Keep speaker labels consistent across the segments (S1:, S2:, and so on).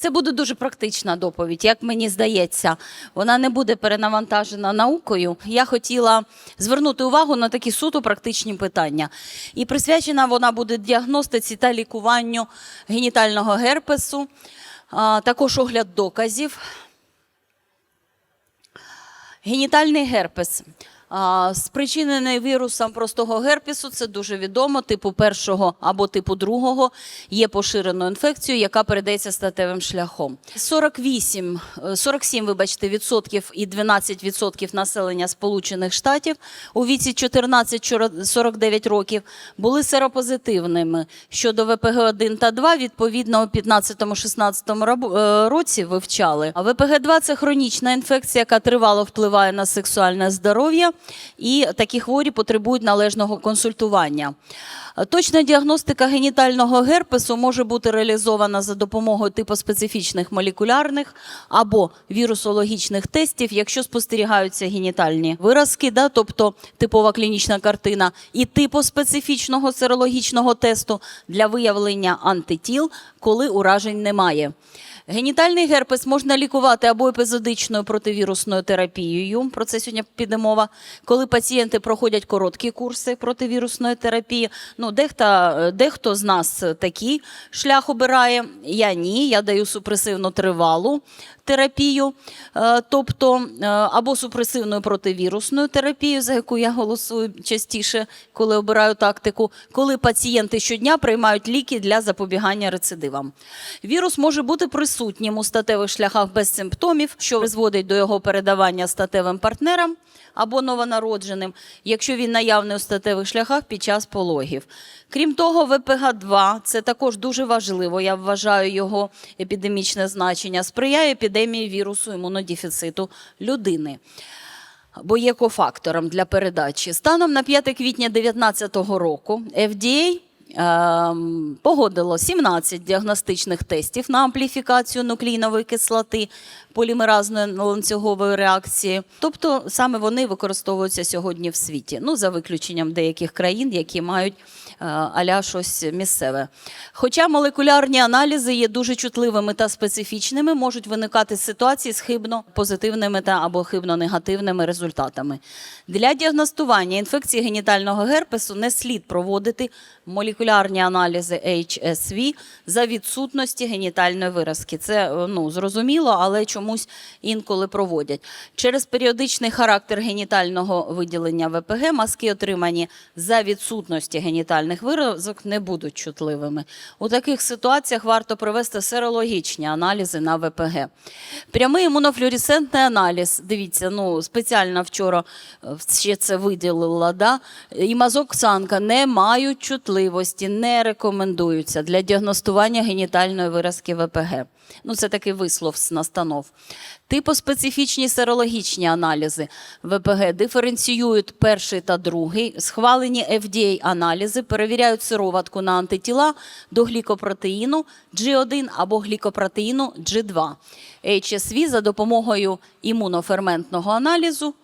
S1: Це буде дуже практична доповідь, як мені здається. Вона не буде перенавантажена наукою. Я хотіла звернути увагу на такі суто практичні питання. І присвячена вона буде діагностиці та лікуванню генітального герпесу, також огляд доказів. Генітальний герпес. Спричинений вірусом простого герпесу, це дуже відомо, типу першого або типу другого, є поширеною інфекцією, яка передається статевим шляхом. 48, е, 47, вибачте, відсотків і 12 відсотків населення Сполучених Штатів у віці 14-49 років були серопозитивними щодо ВПГ-1 та 2, відповідно, у 15-16 рабо- е, році вивчали. А ВПГ-2 – це хронічна інфекція, яка тривало впливає на сексуальне здоров'я, і такі хворі потребують належного консультування. Точна діагностика генітального герпесу може бути реалізована за допомогою типоспецифічних молекулярних або вірусологічних тестів, якщо спостерігаються генітальні виразки, да, тобто типова клінічна картина, і типоспецифічного серологічного тесту для виявлення антитіл, коли уражень немає. Генітальний герпес можна лікувати або епізодичною противірусною терапією. Про це сьогодні піде мова. Коли пацієнти проходять короткі курси противірусної терапії. Ну, дехто, дехто з нас такий шлях обирає. Я ні, я даю супресивно тривалу терапію, е, тобто е, або супресивною противірусною терапією, за яку я голосую частіше, коли обираю тактику, коли пацієнти щодня приймають ліки для запобігання рецидивам. Вірус може бути присутнім у статевих шляхах без симптомів, що призводить до його передавання статевим партнерам або новонародженим, якщо він наявний у статевих шляхах під час пологів. Крім того, ВПГ-2 це також дуже важливо. Я вважаю його епідемічне значення. Сприяє епідемії вірусу імунодефіциту людини. Бо є кофактором для передачі. Станом на 5 квітня 2019 року FDA погодило 17 діагностичних тестів на ампліфікацію нуклеїнової кислоти полімеразної ланцюгової реакції. Тобто саме вони використовуються сьогодні в світі. Ну, за виключенням деяких країн, які мають е, аля щось місцеве. Хоча молекулярні аналізи є дуже чутливими та специфічними, можуть виникати ситуації з хибно позитивними та або хибно негативними результатами. Для діагностування інфекції генітального герпесу не слід проводити молекулярні аналізи HSV за відсутності генітальної виразки. Це е, ну, зрозуміло, але чомусь інколи проводять. Через періодичний характер генітального виділення ВПГ маски, отримані за відсутності генітальних виразок, не будуть чутливими. У таких ситуаціях варто провести серологічні аналізи на ВПГ. Прямий імунофлюоресцентний аналіз. Дивіться, ну спеціально вчора е, ще це виділила. Да? І мазок Ксанка не мають чутливості, не рекомендуються для діагностування генітальної виразки ВПГ. Ну, це такий вислов з настанов. Типоспецифічні серологічні аналізи ВПГ диференціюють перший та другий. Схвалені FDA-аналізи перевіряють сироватку на антитіла до глікопротеїну G1 або глікопротеїну G2. HSV за допомогою імуноферментного аналізу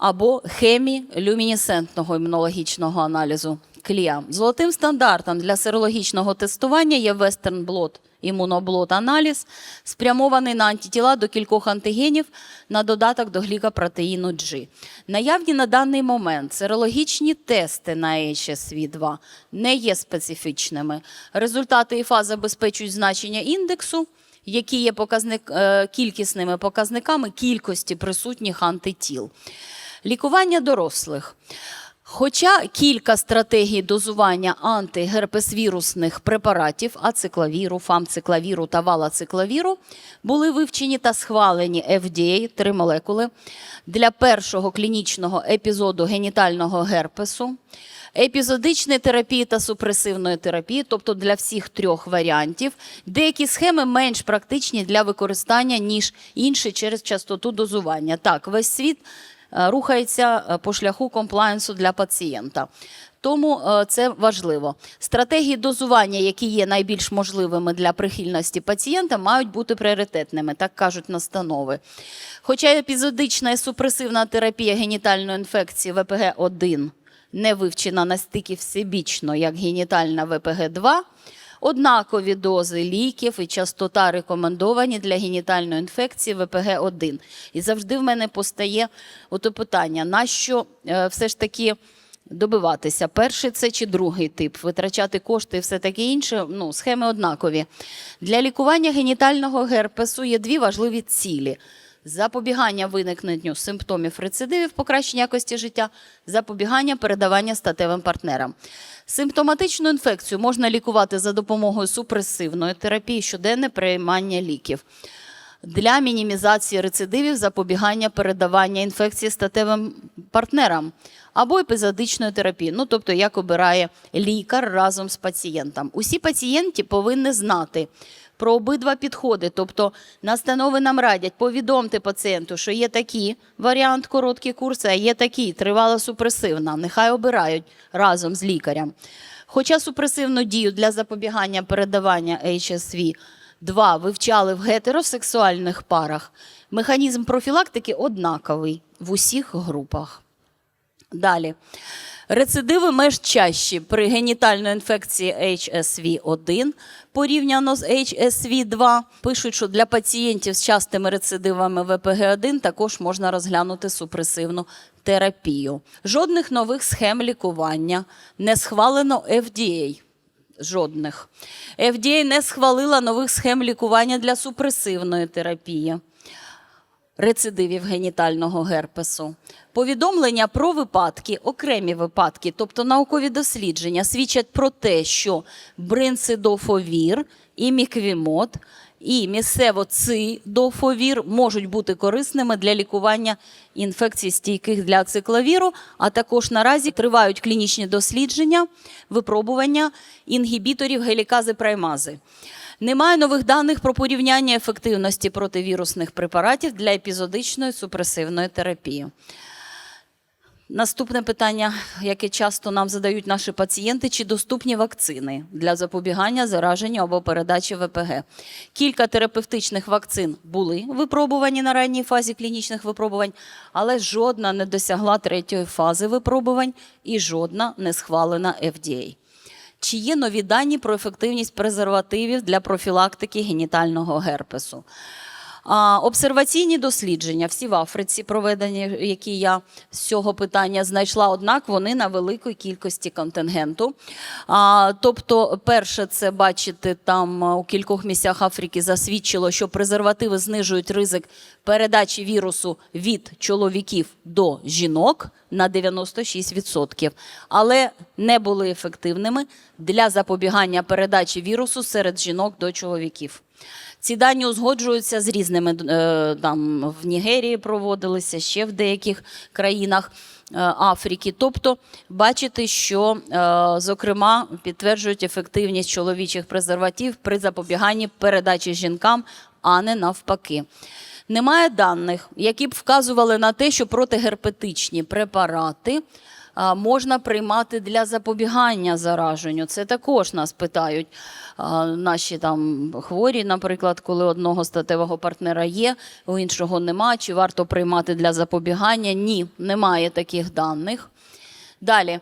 S1: або хемі люмінесцентного імунологічного аналізу клія. Золотим стандартом для серологічного тестування є Blot імуноблот аналіз, спрямований на антитіла до кількох антигенів на додаток до глікопротеїну G. Наявні на даний момент серологічні тести на HSV-2 не є специфічними. Результати ІФА забезпечують значення індексу, які є показник, е, кількісними показниками кількості присутніх антитіл. Лікування дорослих. Хоча кілька стратегій дозування антигерпесвірусних препаратів ациклавіру, фамциклавіру та валациклавіру були вивчені та схвалені FDA, три молекули, для першого клінічного епізоду генітального герпесу, епізодичної терапії та супресивної терапії, тобто для всіх трьох варіантів. Деякі схеми менш практичні для використання, ніж інші через частоту дозування. Так, весь світ рухається е, по шляху комплаєнсу для пацієнта. Тому е, це важливо. Стратегії дозування, які є найбільш можливими для прихильності пацієнта, мають бути пріоритетними, так кажуть настанови. Хоча епізодична і супресивна терапія генітальної інфекції ВПГ-1 не вивчена настільки всебічно, як генітальна ВПГ-2, однакові дози ліків і частота рекомендовані для генітальної інфекції ВПГ-1. І завжди в мене постає ото питання, нащо е, все ж таки добиватися? Перший це чи другий тип, витрачати кошти і все таке інше, ну, схеми однакові. Для лікування генітального герпесу є дві важливі цілі. Запобігання виникненню симптомів рецидивів, покращення якості життя, запобігання передавання статевим партнерам. Симптоматичну інфекцію можна лікувати за допомогою супресивної терапії, щоденне приймання ліків. Для мінімізації рецидивів, запобігання передавання інфекції статевим партнерам або епізодичної терапії, ну тобто як обирає лікар разом з пацієнтом. Усі пацієнти повинні знати про обидва підходи. Тобто настанови нам радять, повідомте пацієнту, що є такий варіант короткі курси, а є такий тривала супресивна. Нехай обирають разом з лікарем. Хоча супресивну дію для запобігання передавання HSV Два вивчали в гетеросексуальних парах. Механізм профілактики однаковий в усіх групах. Далі. Рецидиви меж чащі при генітальній інфекції HSV-1 порівняно з HSV-2. Пишуть, що для пацієнтів з частими рецидивами ВПГ-1 також можна розглянути супресивну терапію. Жодних нових схем лікування не схвалено FDA. Жодних. FDA не схвалила нових схем лікування для супресивної терапії рецидивів генітального герпесу. Повідомлення про випадки, окремі випадки, тобто наукові дослідження, свідчать про те, що бринцидофовір і міквімот і місцево-цидофовір можуть бути корисними для лікування інфекцій стійких для цикловіру, а також наразі тривають клінічні дослідження, випробування інгібіторів гелікази праймази. Немає нових даних про порівняння ефективності противірусних препаратів для епізодичної супресивної терапії. Наступне питання, яке часто нам задають наші пацієнти: чи доступні вакцини для запобігання зараженню або передачі ВПГ? Кілька терапевтичних вакцин були випробувані на ранній фазі клінічних випробувань, але жодна не досягла третьої фази випробувань і жодна не схвалена FDA. Чи є нові дані про ефективність презервативів для профілактики генітального герпесу? Обсерваційні дослідження, всі в Африці проведені, які я з цього питання знайшла, однак вони на великій кількості контингенту. Тобто, перше, це бачите, там у кількох місцях Африки засвідчило, що презервативи знижують ризик передачі вірусу від чоловіків до жінок на 96%, але не були ефективними для запобігання передачі вірусу серед жінок до чоловіків. Ці дані узгоджуються з різними е, там в Нігерії проводилися ще в деяких країнах е, Африки. Тобто, бачите, що е, зокрема підтверджують ефективність чоловічих презерватив при запобіганні передачі жінкам, а не навпаки. Немає даних, які б вказували на те, що протигерпетичні препарати можна приймати для запобігання зараженню. Це також нас питають наші там хворі, наприклад, коли одного статевого партнера є, у іншого нема. Чи варто приймати для запобігання? Ні, немає таких даних. Далі.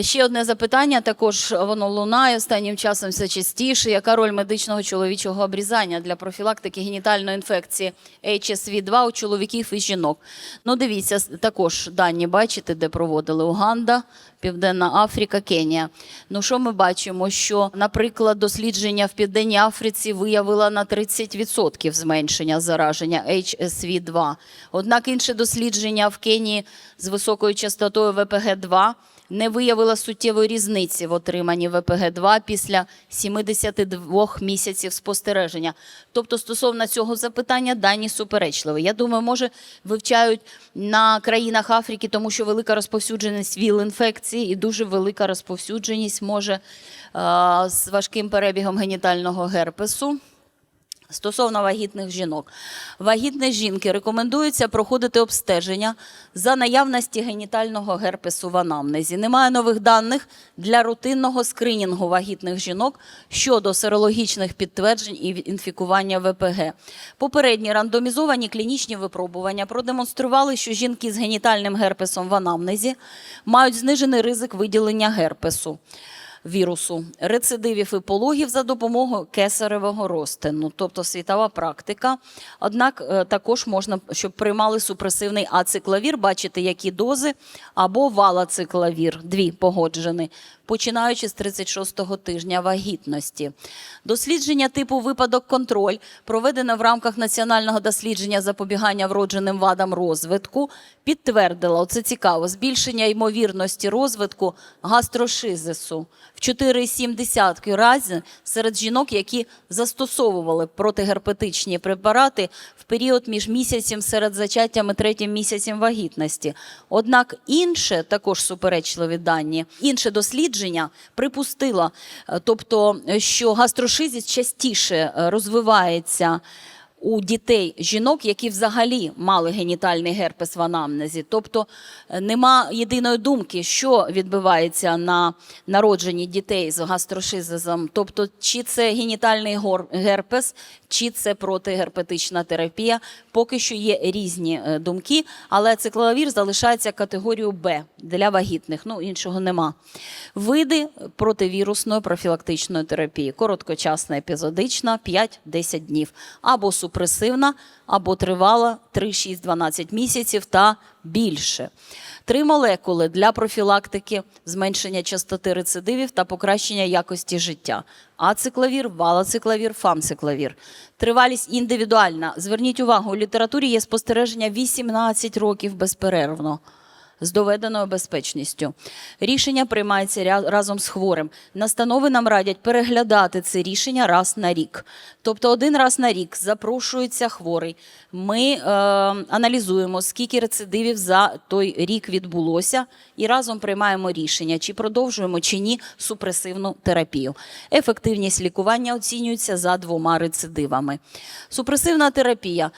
S1: Ще одне запитання, також воно лунає останнім часом все частіше. Яка роль медичного чоловічого обрізання для профілактики генітальної інфекції HSV-2 у чоловіків і жінок? Ну, дивіться, також дані бачите, де проводили Уганда, Південна Африка, Кенія. Ну, що ми бачимо? Що, наприклад, дослідження в Південній Африці виявило на 30% зменшення зараження HSV-2. Однак інше дослідження в Кенії з високою частотою ВПГ-2 не виявила суттєвої різниці в отриманні ВПГ-2 після 72 місяців спостереження. Тобто, стосовно цього запитання, дані суперечливі. Я думаю, може вивчають на країнах Африки, тому що велика розповсюдженість ВІЛ-інфекції і дуже велика розповсюдженість може з важким перебігом генітального герпесу. Стосовно вагітних жінок, вагітні жінки рекомендується проходити обстеження за наявності генітального герпесу в анамнезі. Немає нових даних для рутинного скринінгу вагітних жінок щодо серологічних підтверджень і інфікування ВПГ. Попередні рандомізовані клінічні випробування продемонстрували, що жінки з генітальним герпесом в анамнезі мають знижений ризик виділення герпесу. Вірусу, рецидивів і пологів за допомогою кесаревого розтину, тобто світова практика. Однак е, також можна, щоб приймали супресивний ациклавір, бачите, які дози, або валациклавір, дві погоджені, починаючи з 36-го тижня вагітності. Дослідження типу випадок-контроль проведене в рамках національного дослідження запобігання вродженим вадам розвитку, підтвердило, оце цікаво, збільшення ймовірності розвитку гастрошизису в 4,7 рази серед жінок, які застосовували протигерпетичні препарати в період між місяцем серед зачаттям і третім місяцем вагітності. Однак інше, також суперечливі дані, інше дослідження припустило, е, тобто, е, що гастрошизис частіше е, розвивається у дітей жінок, які взагалі мали генітальний герпес в анамнезі. Тобто е, нема єдиної думки, що відбувається на народженні дітей з гастрошизисом. Тобто, чи це генітальний герпес, чи це протигерпетична терапія. Поки що є різні е, думки, але цикловір залишається категорією Б для вагітних. Ну іншого нема. Види противірусної профілактичної терапії: короткочасна епізодична 5-10 днів, або супресивна, або тривала 3-6-12 місяців та більше. Три молекули для профілактики зменшення частоти рецидивів та покращення якості життя: ациклавір, валоциклавір, фамциклавір. Тривалість індивідуальна. Зверніть увагу, у літературі є спостереження 18 років безперервно з доведеною безпечністю. Рішення приймається разом з хворим. Настанови нам радять переглядати це рішення раз на рік. Тобто один раз на рік запрошується хворий. Ми е, аналізуємо, скільки рецидивів за той рік відбулося, і разом приймаємо рішення, чи продовжуємо чи ні супресивну терапію. Ефективність лікування оцінюється за двома рецидивами. Супресивна терапія.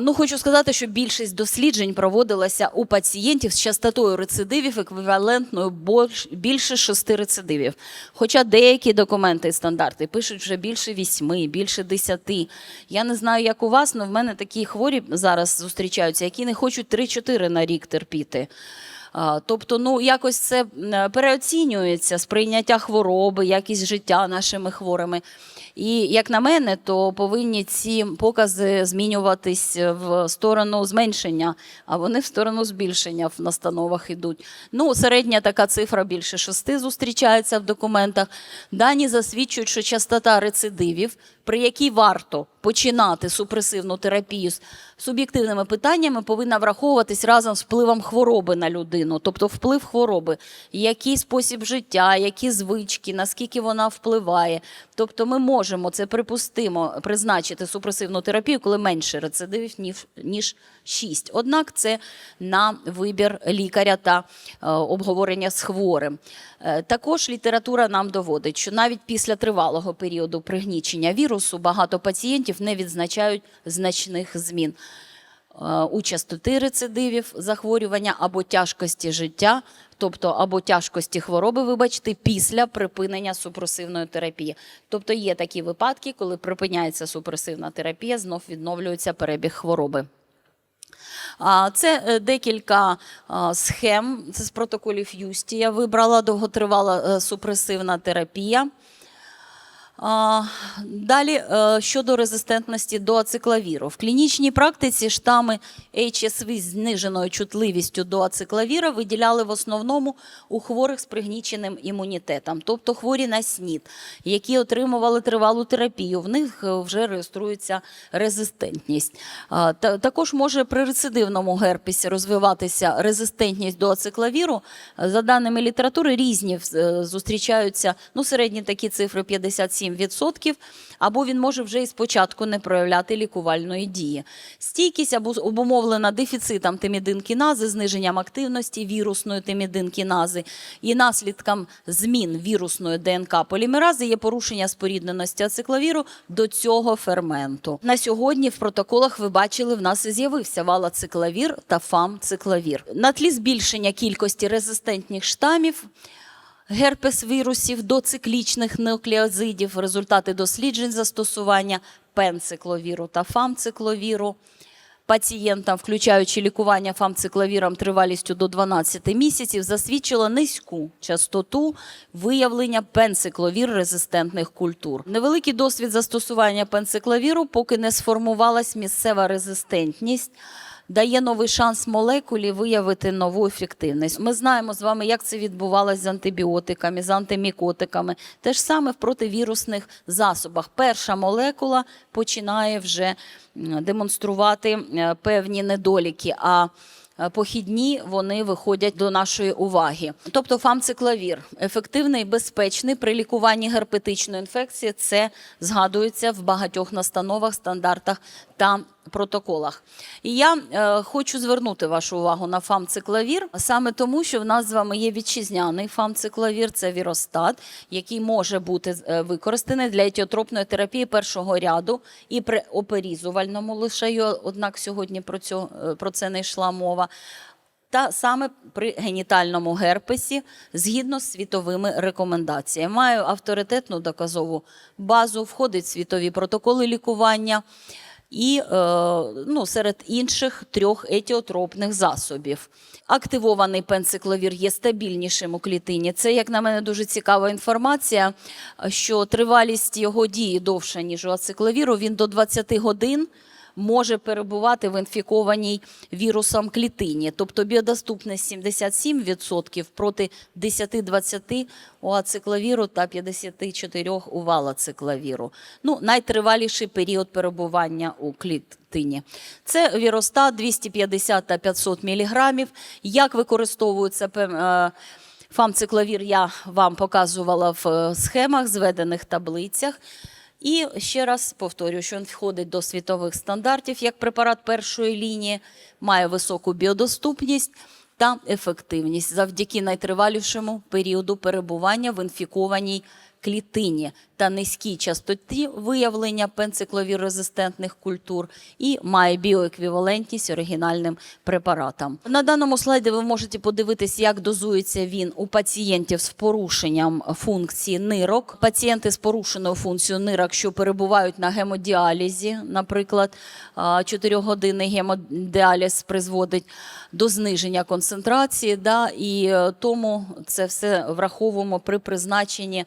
S1: Ну, хочу сказати, що більшість досліджень проводилася у пацієнтів з частотою рецидивів еквівалентною більше шести рецидивів. Хоча деякі документи і стандарти пишуть вже більше вісьми, більше десяти. Я не знаю, як у вас, але в мене такі хворі зараз зустрічаються, які не хочуть 3-4 на рік терпіти. Тобто, ну якось це переоцінюється сприйняття хвороби, якість життя нашими хворими. І як на мене, то повинні ці покази змінюватись в сторону зменшення, а вони в сторону збільшення в настановах йдуть. Ну, середня така цифра більше шести зустрічається в документах. Дані засвідчують, що частота рецидивів, при якій варто починати супресивну терапію з суб'єктивними питаннями, повинна враховуватись разом з впливом хвороби на людину, тобто вплив хвороби, який спосіб життя, які звички, наскільки вона впливає. Тобто ми можемо це припустимо призначити супресивну терапію, коли менше рецидивів ніж, ніж 6. Однак це на вибір лікаря та е, обговорення з хворим. Е, також література нам доводить, що навіть після тривалого періоду пригнічення вірусу багато пацієнтів не відзначають значних змін е, у частоти рецидивів захворювання або тяжкості життя, тобто або тяжкості хвороби, вибачте, після припинення супресивної терапії. Тобто є такі випадки, коли припиняється супресивна терапія, знов відновлюється перебіг хвороби. Це е, декілька схем. Це з протоколів Юсті. Я вибрала довготривала е, супресивна терапія. Далі е, щодо резистентності до ациклавіру. В клінічній практиці штами HSV з зниженою чутливістю до ациклавіра виділяли в основному у хворих з пригніченим імунітетом, тобто хворі на СНІД, які отримували тривалу терапію. В них е, вже реєструється резистентність. Також може при рецидивному герпесі розвиватися резистентність до ациклавіру. За даними літератури, різні е, зустрічаються ну, середні такі цифри 57%, або він може вже і спочатку не проявляти лікувальної дії. Стійкість або обумовлена дефіцитом тимідинкінази, зниженням активності вірусної тимідинкінази і наслідком змін вірусної ДНК полімерази є порушення спорідненості ациклавіру до цього ферменту. На сьогодні в протоколах ви бачили, в нас з'явився валоциклавір та фамциклавір. На тлі збільшення кількості резистентних штамів герпес вірусів до циклічних нуклеозидів, результати досліджень застосування пенцикловіру та фамцикловіру. пацієнтам, включаючи лікування фамциклавіром тривалістю до 12 місяців, засвідчило низьку частоту виявлення пенцикловір резистентних культур. Невеликий досвід застосування пенциклавіру, поки не сформувалась місцева резистентність. Дає новий шанс молекулі виявити нову ефективність. Ми знаємо з вами, як це відбувалося з антибіотиками, з антимікотиками. Те ж саме в противірусних засобах. Перша молекула починає вже демонструвати е, певні недоліки. А е, Похідні вони виходять до нашої уваги. Тобто фамциклавір ефективний, безпечний при лікуванні герпетичної інфекції. Це згадується в багатьох настановах, стандартах та протоколах. І я е, хочу звернути вашу увагу на фамциклавір, саме тому, що в нас з вами є вітчизняний фамциклавір, це віростат, який може бути е, використаний для етіотропної терапії першого ряду і при оперізувальному лишаю, однак сьогодні про, цю, е, про це не йшла мова. Та саме при генітальному герпесі згідно з світовими рекомендаціями. Маю авторитетну доказову базу, входить в світові протоколи лікування і е, ну, серед інших трьох етіотропних засобів. Активований пенцикловір є стабільнішим у клітині. Це, як на мене, дуже цікава інформація, що тривалість його дії довша, ніж у ацикловіру. Він до 20 годин може перебувати в інфікованій вірусом клітині. Тобто біодоступність 77% проти 10-20 у ацикловіру та 54 у валоцикловіру. Ну, найтриваліший період перебування у клітині. Це віростат 250 та 500 мг. Як використовується пем- е, фамцикловір, я вам показувала в е, схемах, зведених таблицях. І ще раз повторюю, що він входить до світових стандартів як препарат першої лінії, має високу біодоступність та ефективність. Завдяки найтривалішому періоду перебування в інфікованій клітині та низькій частоті виявлення пенцикловір-резистентних культур і має біоеквівалентність оригінальним препаратам. На даному слайді ви можете подивитись, як дозується він у пацієнтів з порушенням функції нирок. Пацієнти з порушеною функцією нирок, що перебувають на гемодіалізі, наприклад, 4-годинний гемодіаліз призводить до зниження концентрації, да, і е, тому це все враховуємо при призначенні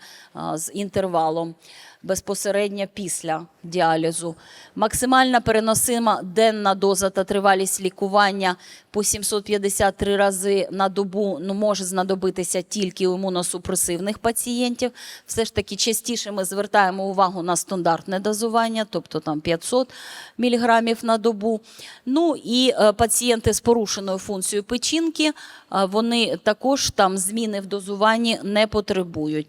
S1: з інтервалом безпосередньо після діалізу. Максимальна переносима денна доза та тривалість лікування по 753 рази на добу ну, може знадобитися тільки у імуносупресивних пацієнтів. Все ж таки частіше ми звертаємо увагу на стандартне дозування, тобто там 500 мг на добу. Ну і е, пацієнти з порушеною функцією печінки, е, вони також там зміни в дозуванні не потребують.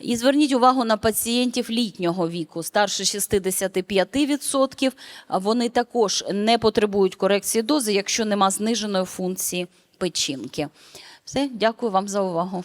S1: І зверніть увагу на пацієнтів літнього віку, старше 65%, вони також не потребують корекції дози, якщо нема зниженої функції печінки. Все, дякую вам за увагу.